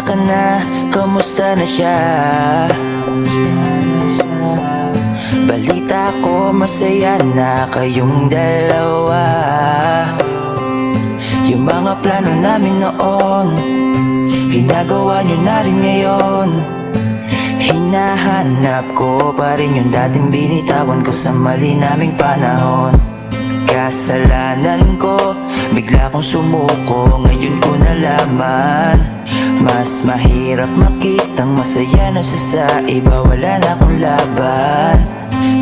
na? Siya? Balita ko masaya na kayong dalawa. Yung mga plano namin noon Ginagawa nyo na rin ngayon. Hinahanap ko pa rin yung dating binitawan ko sa mali naming panahon. Kasalanan ko, bigla kong sumuko Ngayon ko nalaman Mas mahirap makitang masaya na siya sa iba. Wala na akong laban.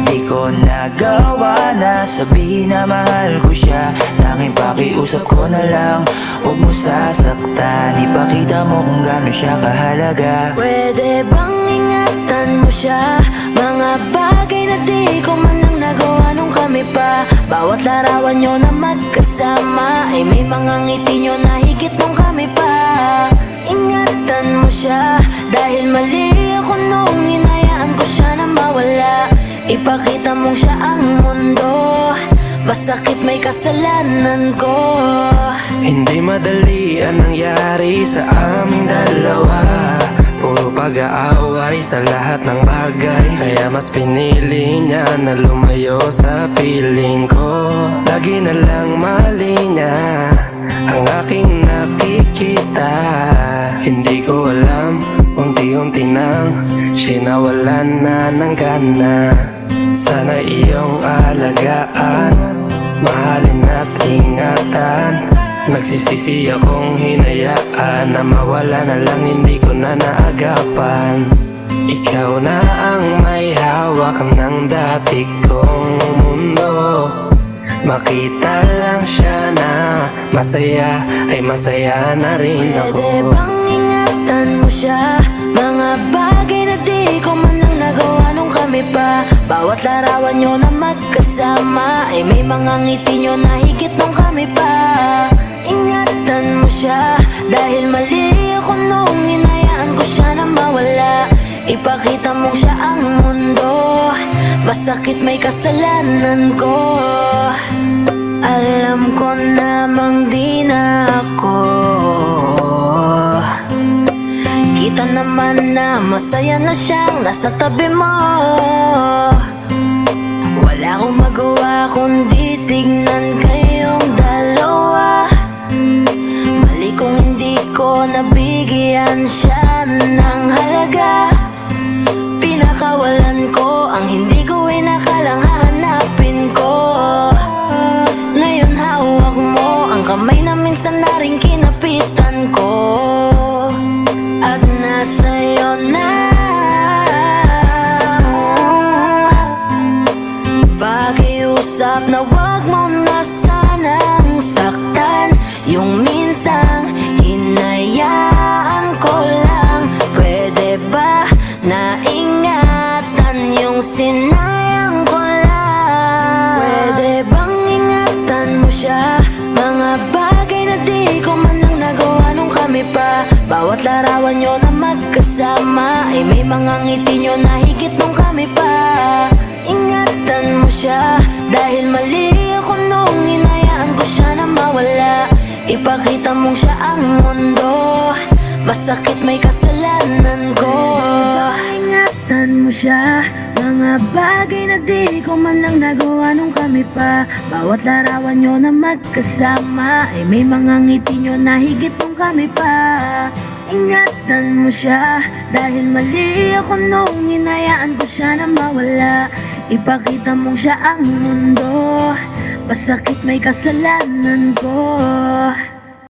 Di ko nagawa na sabihin na mahal ko siya. Tanging pakiusap ko na lang Huwag mo sasaktan. Ipakita mo kung gaano siya kahalaga. Pwede bang ingatan mo siya? Mga bagay na di ko man lang nagawa nung kami pa. Bawat larawan nyo na magkasama Ay may mga ngiti nyo na higit nung kami pa Ingatan mo siya. Dahil mali ako nung inayaan ko siya na mawala. Ipakita mong siya ang mundo. Masakit may kasalanan ko. Hindi madali ang nangyari sa aming dalawa. Puro pag-aaway sa lahat ng bagay. Kaya mas pinili niya na lumayo sa piling ko. Lagi na lang mali niya ang aking nakikita. Hindi ko alam, unti-unti nang Siya'y nawalan na ng gana. Sana iyong alagaan Mahalin at ingatan. Nagsisisi akong hinayaan Na mawala na lang hindi ko na naagapan. Ikaw na ang may hawak ng dati kong Makita lang siya na masaya Ay masaya na rin ako. Pwede bang ingatan mo siya? Mga bagay na di ko man lang nagawa nung kami pa. Bawat larawan nyo na magkasama Ay may mga ngiti nyo na higit nung kami pa. Ingatan mo siya Dahil mali ako nung inayaan ko siya na mawala. Ipakita mong siya ang mundo Masakit may kasalanan ko. Alam ko namang di na ako. Kita naman na masaya na siyang nasa tabi mo. Wala akong magawa kundi tignan kayong dalawa. Mali kung hindi ko nabigyan siya ng halaga. Pinakawalan ko ang hindi minsan na rin kinapitan ko. At nasa'yo na. Pakiusap na wag mo na sanang saktan. Yung minsang hinayaan Bawat larawan nyo na magkasama. Ay may mga ngiti nyo na higit nung kami pa. Ingatan mo siya. Dahil mali ako nung inayaan ko siya na mawala. Ipakita mong siya ang mundo. Masakit may kasalanan ko. Ingatan mo siya. Mga bagay na di ko man lang nagawa nung kami pa. Bawat larawan nyo na magkasama. Ay may mga ngiti nyo na higit nung kami pa Ingatan mo siya. Dahil mali ako nung inayaan ko siya na mawala. Ipakita mong siya ang mundo. Masakit may kasalanan ko